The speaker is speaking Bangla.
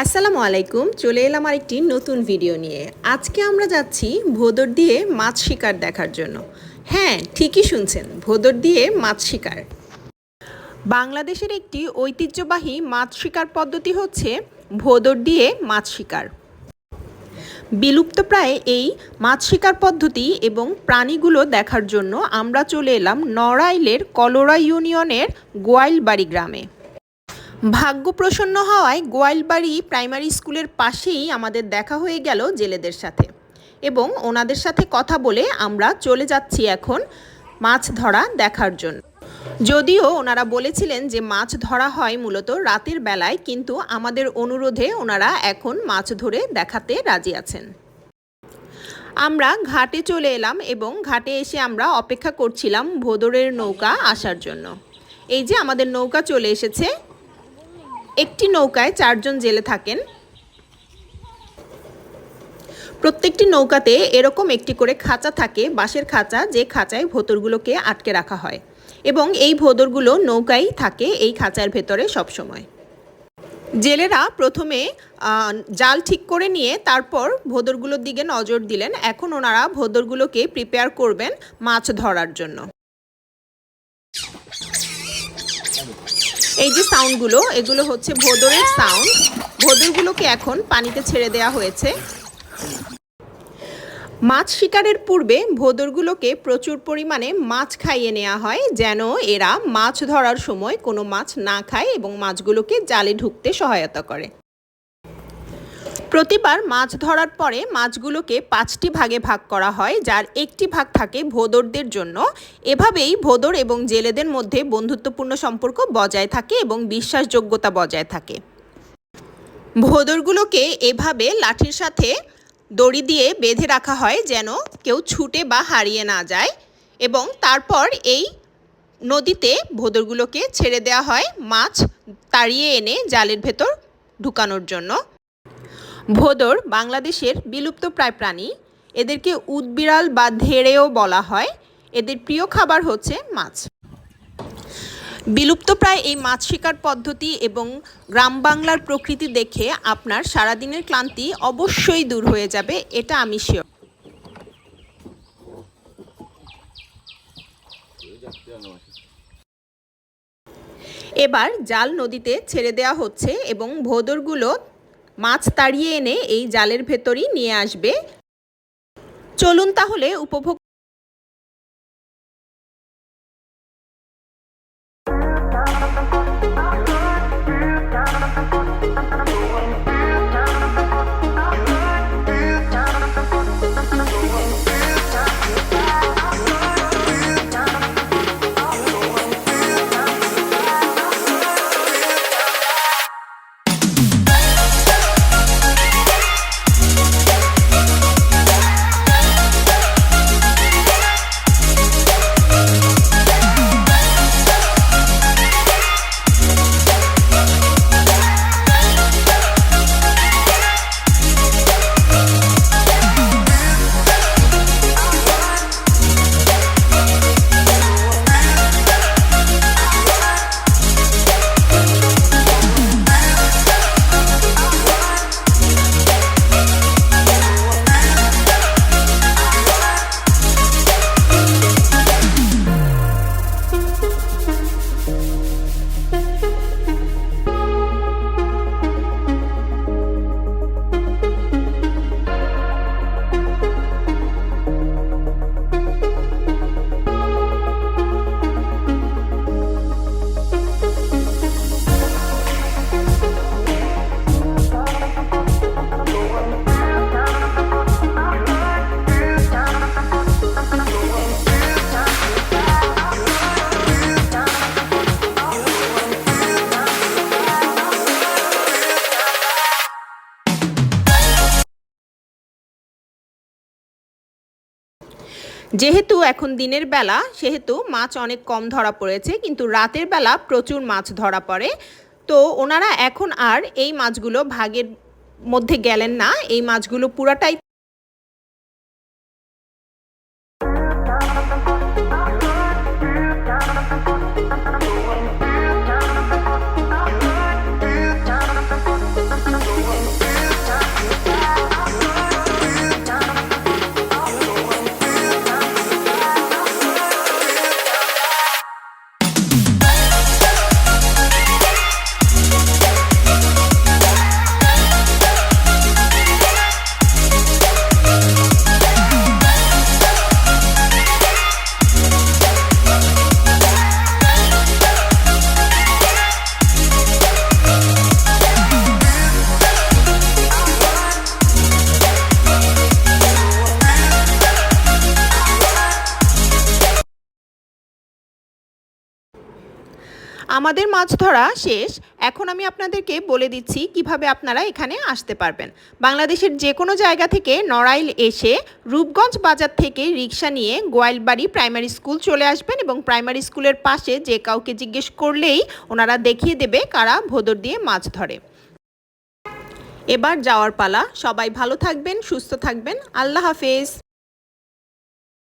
আসসালামু আলাইকুম, চলে এলাম আরেকটি নতুন ভিডিও নিয়ে। আজকে আমরা যাচ্ছি ভোদর দিয়ে মাছ শিকার দেখার জন্য। হ্যাঁ ঠিকই শুনছেন, ভোদর দিয়ে মাছ শিকার। বাংলাদেশের একটি ঐতিহ্যবাহী মাছ শিকার পদ্ধতি হচ্ছে ভোদর দিয়ে মাছ শিকার। বিলুপ্তপ্রায় এই মাছ শিকার পদ্ধতি এবং প্রাণীগুলো দেখার জন্য আমরা চলে এলাম নড়াইলের কলোরা ইউনিয়নের গোয়াইলবাড়ি গ্রামে। ভাগ্য প্রসন্ন হওয়ায় গোয়ালবাড়ি প্রাইমারি স্কুলের পাশেই আমাদের দেখা হয়ে গেল জেলেদের সাথে। এবং ওনাদের সাথে কথা বলে আমরা চলে যাচ্ছি এখন মাছ ধরা দেখার জন্য। যদিও ওনারা বলেছিলেন যে মাছ ধরা হয় মূলত রাতের বেলায়, কিন্তু আমাদের অনুরোধে ওনারা এখন মাছ ধরে দেখাতে রাজি আছেন। আমরা ঘাটে চলে এলাম এবং ঘাটে এসে আমরা অপেক্ষা করছিলাম ভোদরের নৌকা আসার জন্য। এই যে আমাদের নৌকা চলে এসেছে একটি নৌকায় চারজন জেলে থাকেন। প্রত্যেকটি নৌকাতে এরকম একটি করে খাঁচা থাকে, বাঁশের খাঁচা, যে খাঁচায় ভোতরগুলোকে আটকে রাখা হয় এবং এই ভোদরগুলো নৌকাই থাকে এই খাঁচার ভেতরে সবসময়। জেলেরা প্রথমে জাল ঠিক করে নিয়ে তারপর ভোদরগুলোর দিকে নজর দিলেন। এখন ওনারা ভোদরগুলোকে প্রিপেয়ার করবেন মাছ ধরার জন্য। এই যে সাউন্ডগুলো এগুলো হচ্ছে ভোদরের সাউন্ড ভোদরগুলোকে এখন পানিতে ছেড়ে দেওয়া হয়েছে। মাছ শিকারের পূর্বে ভোদরগুলোকে প্রচুর পরিমাণে মাছ খাইয়ে নেওয়া হয়, যেন এরা মাছ ধরার সময় কোনো মাছ না খায় এবং মাছগুলোকে জালে ঢুকতে সহায়তা করে। প্রতিবার মাছ ধরার পরে মাছগুলোকে পাঁচটি ভাগে ভাগ করা হয়, যার একটি ভাগ থাকে ভোদরদের জন্য। এভাবেই ভোদর এবং জেলেদের মধ্যে বন্ধুত্বপূর্ণ সম্পর্ক বজায় থাকে এবং বিশ্বাসযোগ্যতা বজায় থাকে। ভোদরগুলোকে এভাবে লাঠির সাথে দড়ি দিয়ে বেঁধে রাখা হয় যেন কেউ ছুটে বা হারিয়ে না যায় এবং তারপর এই নদীতে ভোদরগুলোকে ছেড়ে দেওয়া হয় মাছ তাড়িয়ে এনে জালের ভেতর ঢুকানোর জন্য। ভোদর বাংলাদেশের বিলুপ্ত প্রায় প্রাণী। এদেরকে উদবিড়াল বা ধেড়েও বলা হয়। এদের প্রিয় খাবার হচ্ছে মাছ। বিলুপ্তপ্রায় এই মাছ শিকার পদ্ধতি এবং গ্রাম বাংলার প্রকৃতি দেখে আপনার সারাদিনের ক্লান্তি অবশ্যই দূর হয়ে যাবে, এটা আমি শিওর এবার জাল নদীতে ছেড়ে দেওয়া হচ্ছে এবং ভোদরগুলো মাছ তাড়িয়ে এনে এই জালের ভেতরই নিয়ে আসবে। চলুন তাহলে উপভোগ যেহেতু এখন দিনের বেলা, সেহেতু মাছ অনেক কম ধরা পড়েছে, কিন্তু রাতের বেলা প্রচুর মাছ ধরা পড়ে। তো ওনারা এখন আর এই মাছগুলো ভাগের মধ্যে গেলেন না, এই মাছগুলো পুরাটাই আমাদের মাছ ধরা শেষ। এখন আমি আপনাদেরকে বলে দিচ্ছি কীভাবে আপনারা এখানে আসতে পারবেন। বাংলাদেশের যে কোনো জায়গা থেকে নড়াইল এসে রূপগঞ্জ বাজার থেকে রিক্সা নিয়ে গোয়ালবাড়ি প্রাইমারি স্কুল চলে আসবেন এবং প্রাইমারি স্কুলের পাশে যে কাউকে জিজ্ঞেস করলেই ওনারা দেখিয়ে দেবে কারা ভোদর দিয়ে মাছ ধরে। এবার যাওয়ার পালা। সবাই ভালো থাকবেন, সুস্থ থাকবেন। আল্লাহ হাফেজ।